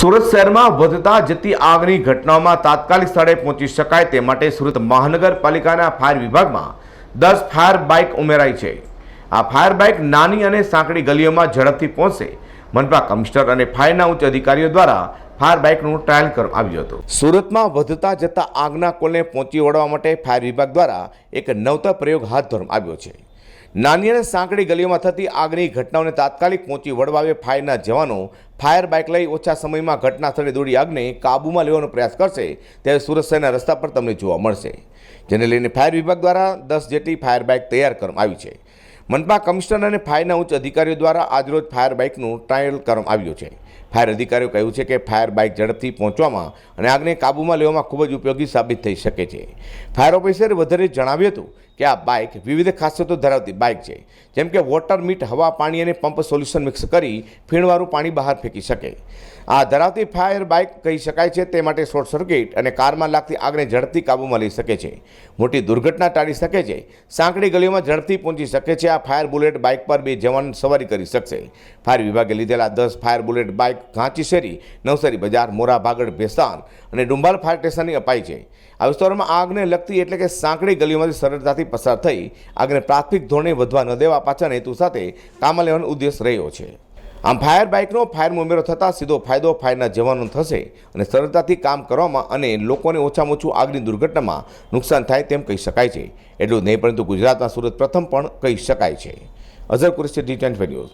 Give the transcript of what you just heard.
સુરત શહેરમાં વધતા જતી આગની ઘટનાઓમાં તાત્કાલિક સ્થળે પહોંચી શકાય તે માટે સુરત મહાનગરપાલિકાના ફાયર વિભાગમાં દસ ફાયર બાઇક ઉમેરાઈ છે. આ ફાયર બાઇક નાની અને સાંકડી ગલીઓમાં ઝડપથી પહોંચશે મનપા કમિશનર અને ફાયરના ઉચ્ચ અધિકારીઓ દ્વારા ફાયર બાઇકનું ટ્રાયલ કરવામાં આવ્યું હતું. સુરતમાં વધતા જતા આગના કોલને પહોંચી વળવા માટે ફાયર વિભાગ દ્વારા એક નવતર પ્રયોગ હાથ ધરવામાં આવ્યો છે. નાની અને સાંકડી ગલીઓમાં થતી આગની ઘટનાઓને તાત્કાલિક પહોંચી વળવાવે ફાયરના જવાનો ફાયર બાઇક લઈ ઓછા સમયમાં ઘટના સ્થળે દોડી આગને કાબૂમાં લેવાનો પ્રયાસ કરશે ત્યારે સુરત શહેરના રસ્તા પર તમને જોવા મળશે, જેને લઈને ફાયર વિભાગ દ્વારા દસ જેટલી ફાયર બાઇક તૈયાર કરવામાં આવી છે. મનપા કમિશનર અને ફાયરના ઉચ્ચ અધિકારીઓ દ્વારા આજરોજ ફાયર બાઇકનું ટ્રાયલ કરવામાં આવ્યું છે. ફાયર અધિકારીઓ કહ્યું છે કે ફાયર બાઇક ઝડપથી પહોંચવામાં અને આગને કાબૂમાં લેવામાં ખૂબ જ ઉપયોગી સાબિત થઈ શકે છે. ફાયર ઓફિસરે વધારે જણાવ્યું હતું કે આ બાઇક વિવિધ ખાસિયતો ધરાવતી બાઇક છે, જેમ કે વોટર મીટ, હવા, પાણી અને પંપ સોલ્યુશન મિક્સ કરી ફીણવાળું પાણી બહાર ફેંકી શકે. આ ધરાવતી ફાયર બાઇક કહી શકાય છે તે માટે શોર્ટ સર્કિટ અને કારમાં લાગતી આગને ઝડપથી કાબૂમાં લઈ શકે છે. મોટી દુર્ઘટના ટાળી શકે છે, સાંકડી ગલીઓમાં ઝડપથી પહોંચી શકે છે, આ ફાયર બુલેટ બાઇક પર બે જવાન સવારી કરી શકશે. ફાયર વિભાગે લીધેલા દસ ફાયર બુલેટ બાઇક ઘાંચી શેરી, નવસારી બજાર, મોરા ભાગડ ભેસાન અને ડુંબાલ ફાયર સ્ટેશનની અપાઈ છે. આ વિસ્તારોમાં આગને લગતી એટલે કે સાંકડી ગલીઓમાંથી સરળતાથી પસાર થઈ આગને પ્રાથમિક ધોરણે વધવા ન દેવા પાછળ હેતુ સાથે કામમાં લેવાનો ઉદ્દેશ રહ્યો છે. આમ ફાયર બાઇકનો ફાયરમાં ઉમેરો થતાં સીધો ફાયદો ફાયરના જવાનો થશે અને સરળતાથી કામ કરવામાં અને લોકોને ઓછામાં ઓછું આગની દુર્ઘટનામાં નુકસાન થાય તેમ કહી શકાય છે. એટલું જ નહીં, પરંતુ ગુજરાતમાં સુરત પ્રથમ પણ કહી શકાય છે. Azhar Qureshi D twenty news.